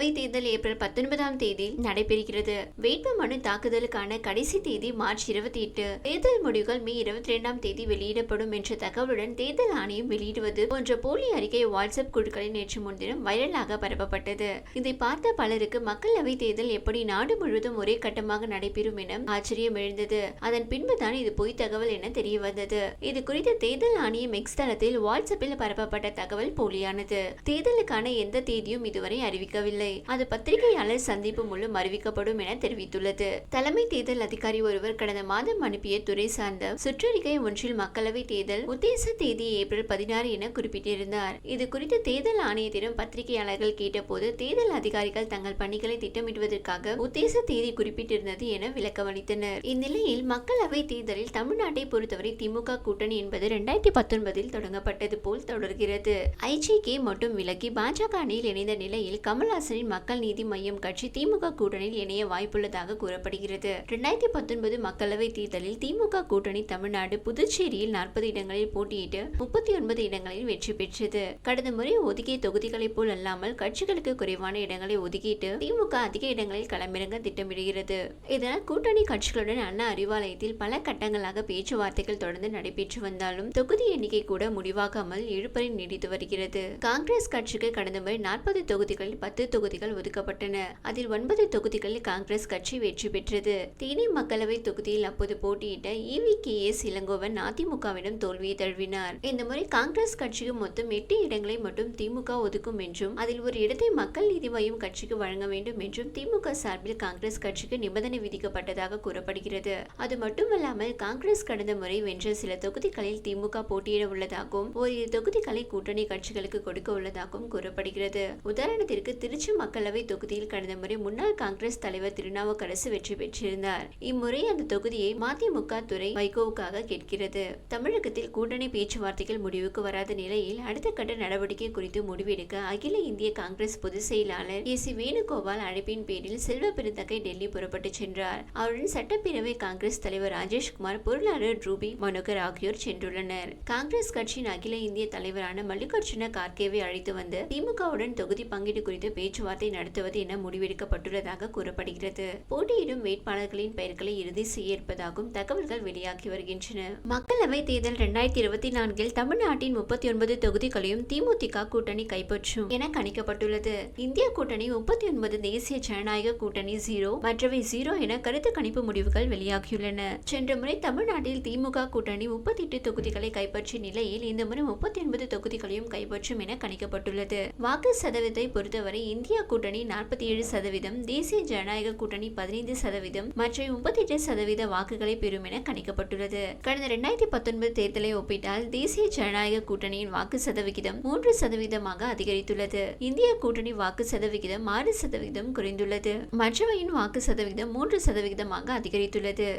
மக்களவை தேர்தல் ஏப்ரல் பத்தொன்பதாம் தேதி நடைபெறுகிறது. வேட்புமனு தாக்குதலுக்கான கடைசி தேதி மார்ச் இருபத்தி எட்டு தேர்தல் முடிவுகள் மே இருபத்தி இரண்டாம் தேதி வெளியிடப்படும் என்ற தகவலுடன் தேர்தல் ஆணையம் வெளியிடுவது போன்ற போலி அறிக்கை வாட்ஸ்அப் குழுக்களில் நேற்று முன்தினம் வைரலாக பரப்பப்பட்டது. இதை பார்த்த பலருக்கு மக்களவை தேர்தல் எப்படி நாடு முழுவதும் ஒரே கட்டமாக நடைபெறும் என ஆச்சரியம் எழுந்தது. அதன் பின்புதான் இது பொய் தகவல் என தெரிய வந்தது. இது குறித்து தேர்தல் ஆணையம் எக்ஸ் தளத்தில் வாட்ஸ்அப்பில் பரப்பப்பட்ட தகவல் போலியானது. தேர்தலுக்கான எந்த தேதியும் இதுவரை அறிவிக்கவில்லை. அது பத்திரிகையாளர் சந்திப்பு மூலம் அறிவிக்கப்படும் என தெரிவித்துள்ளது. தலைமை தேர்தல் அதிகாரி ஒருவர் கடந்த மாதம் அனுப்பிய துறை சார்ந்த சுற்றறிக்கை ஒன்றில் மக்களவை தேர்தல் உத்தேச தேதி ஏப்ரல் பதினாறு என குறிப்பிட்டிருந்தார். இது குறித்து தேர்தல் ஆணையத்திடம் பத்திரிகையாளர்கள் கேட்டபோது தேர்தல் அதிகாரிகள் தங்கள் பணிகளை திட்டமிடுவதற்காக உத்தேச தேதி குறிப்பிட்டிருந்தது என விளக்கமளித்தனர். இந்நிலையில் மக்களவை தேர்தலில் தமிழ்நாட்டை பொறுத்தவரை திமுக கூட்டணி என்பது இரண்டாயிரத்தி பத்தொன்பதில் தொடங்கப்பட்டது போல் தொடர்கிறது. ஐஜேகே மட்டும் விலகி பாஜக அணியில் இணைந்த நிலையில் கமல்ஹாசனின் மக்கள் நீதி மையம் கட்சி திமுக கூட்டணியில் இணைய வாய்ப்புள்ளதாக கூறப்படுகிறது. இரண்டாயிரத்தி பத்தொன்பது மக்களவை தேர்தலில் திமுக கூட்டணி தமிழ்நாடு புதுச்சேரியில் நாற்பது இடங்களில் போட்டியிட்டு முப்பத்தி ஒன்பது இடங்களில் வெற்றி பெற்றது. கடந்த முறை ஒதுக்கிய தொகுதிகளைப் போல் அல்லாமல் கட்சிகளுக்கு குறைவான இடங்களை ஒதுக்கிட்டு திமுக அதிக இடங்களில் களமிறங்க திட்டமிடுகிறது. இதனால் கூட்டணி கட்சிகளுடன் அண்ணா அறிவாலயத்தில் பல கட்டங்களாக பேச்சுவார்த்தைகள் தொடர்ந்து நடைபெற்று வந்தாலும் தொகுதி எண்ணிக்கை கூட முடிவாகாமல் இழுபறி நீடித்து வருகிறது. காங்கிரஸ் கட்சிக்கு கடந்த முறை நாற்பது தொகுதிகளில் பத்து தொகுதி தொகுதிகள் ஒதுக்கப்பட்டன. அதில் ஒன்பது தொகுதிகளில் காங்கிரஸ் கட்சி வெற்றி பெற்றது. தேனி மக்களவை தொகுதியில் அப்போது போட்டியிட்ட E V K. S. Elangovan அதிமுகவிடம் தோல்வியை தழுவினார். இந்த முறை காங்கிரஸ் கட்சிக்கு மொத்தம் எட்டு இடங்களை மட்டும் திமுக ஒதுக்கும் என்றும் அதில் ஒரு இடத்தை மக்கள் நீதி மையம் கட்சிக்கு வழங்க வேண்டும் என்றும் திமுக சார்பில் காங்கிரஸ் கட்சிக்கு நிபந்தனை விதிக்கப்பட்டதாக கூறப்படுகிறது. அது மட்டுமல்லாமல் காங்கிரஸ் கடந்த முறை வென்ற சில தொகுதிகளில் திமுக போட்டியிட உள்ளதாகவும் ஓரிரு தொகுதிகளை கூட்டணி கட்சிகளுக்கு கொடுக்க உள்ளதாகவும் கூறப்படுகிறது. உதாரணத்திற்கு திருச்சி மக்களவை தொகுதியில் கடந்த முறை முன்னாள் காங்கிரஸ் தலைவர் திருநாவுக்கரசு வெற்றி பெற்றிருந்தார். இம்முறை அந்த தொகுதியை மதிமுக துறை வைகோவுக்காக கேட்கிறது. தமிழகத்தில் கூட்டணி பேச்சுவார்த்தைகள் முடிவுக்கு வராத நிலையில் அடுத்த கட்ட நடவடிக்கை குறித்து முடிவெடுக்க அகில இந்திய காங்கிரஸ் பொதுச் செயலாளர் ஏ சி வேணுகோபால் அழைப்பின் பேரில் செல்வ பெருந்தகை டெல்லி புறப்பட்டு சென்றார். அவருடன் சட்டப்பேரவை காங்கிரஸ் தலைவர் ராஜேஷ்குமார் பொருளாளர் ரூபி மனோகர் ஆகியோர் சென்றுள்ளனர். காங்கிரஸ் கட்சியின் அகில இந்திய தலைவரான மல்லிகார்ஜுன கார்கேவை அழைத்து வந்து திமுகவுடன் தொகுதி பங்கீடு குறித்து பேச்சுவார்த்தை நடத்துவது என முடிவெடுக்கப்பட்டுள்ளதாக கூறப்படுகிறது. போட்டியிடும் வேட்பாளர்களின் பெயர்களை இறுதி செய்யிருப்பதாகவும் தகவல்கள் வெளியாகி வருகின்றன. மக்களவை தேர்தல் இரண்டாயிரத்தி இருபத்தி நான்கில் தமிழ்நாட்டின் முப்பத்தி ஒன்பது தொகுதிகளையும் திமுக கூட்டணி கைப்பற்றும் என கணிக்கப்பட்டுள்ளது. இந்திய கூட்டணி முப்பத்தி ஒன்பது தேசிய ஜனநாயக கூட்டணி ஜீரோ மற்றவை ஜீரோ என கருத்து கணிப்பு முடிவுகள் வெளியாகியுள்ளன. சென்ற முறை தமிழ்நாட்டில் திமுக கூட்டணி முப்பத்தி எட்டு தொகுதிகளை கைப்பற்றிய நிலையில் இந்த முறை முப்பத்தி ஒன்பது தொகுதிகளையும் கைப்பற்றும் என கணிக்கப்பட்டுள்ளது. வாக்கு சதவீதத்தை பொறுத்தவரை இந்தியா கூட்டணி நாற்பத்தி ஏழு சதவீதம் தேசிய ஜனநாயக கூட்டணி பதினைந்து சதவீதம் மற்ற முப்பத்தி எட்டு சதவீத வாக்குகளை பெறும் என கணிக்கப்பட்டுள்ளது. கடந்த இரண்டாயிரத்தி பத்தொன்பது தேர்தலை ஒப்பிட்டால் தேசிய ஜனநாயக கூட்டணியின் வாக்கு சதவிகிதம் மூன்று சதவீதமாக அதிகரித்துள்ளது. இந்திய கூட்டணி வாக்கு சதவிகிதம் ஆறு சதவீதம் குறைந்துள்ளது. மற்றவையின் வாக்கு சதவிகிதம் மூன்று சதவிகிதமாக அதிகரித்துள்ளது.